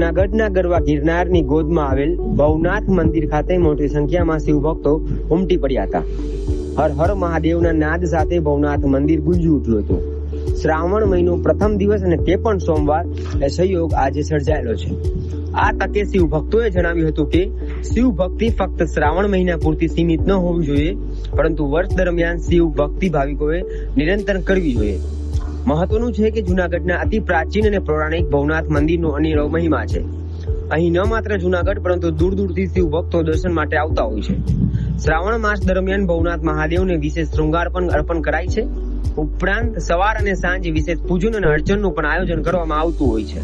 જુનાગઢના ગરવા ગિરનારની ગોદમાં આવેલ ભવનાથ મંદિર ખાતે મોટી સંખ્યામાં શિવ ભક્તો ઉમટી પડ્યા હતા. હર હર મહાદેવના નાદ સાથે ભવનાથ મંદિર ગુંજી ઉઠ્યું હતું. શ્રાવણ મહિનો પ્રથમ દિવસ અને તે પણ સોમવાર એ સહયોગ આજે સર્જાયેલો છે. આ તકે શિવ ભક્તોએ જણાવ્યું હતું કે શિવ ભક્તિ ફક્ત શ્રાવણ મહિના પૂરતી સીમિત ન હોવી જોઈએ, પરંતુ વર્ષ દરમિયાન શિવ ભક્તિ ભાવિકોએ નિરંતર કરવી જોઈએ. મહત્વનું છે કે જુનાગઢના અતિ પ્રાચીન અને પૌરાણિક ભવનાથ મંદિરનો અનેરો મહિમા છે. અહીં ન માત્ર જુનાગઢ, પરંતુ દૂર દૂરથી શિવ ભક્તો દર્શન માટે આવતા હોય છે. શ્રાવણ માસ દરમિયાન ભવનાથ મહાદેવને વિશેષ શૃંગાર પણ અર્પણ કરાય છે. ઉપરાંત સવાર અને સાંજે વિશેષ પૂજન અને અર્ચનનું પણ આયોજન કરવામાં આવતું હોય છે.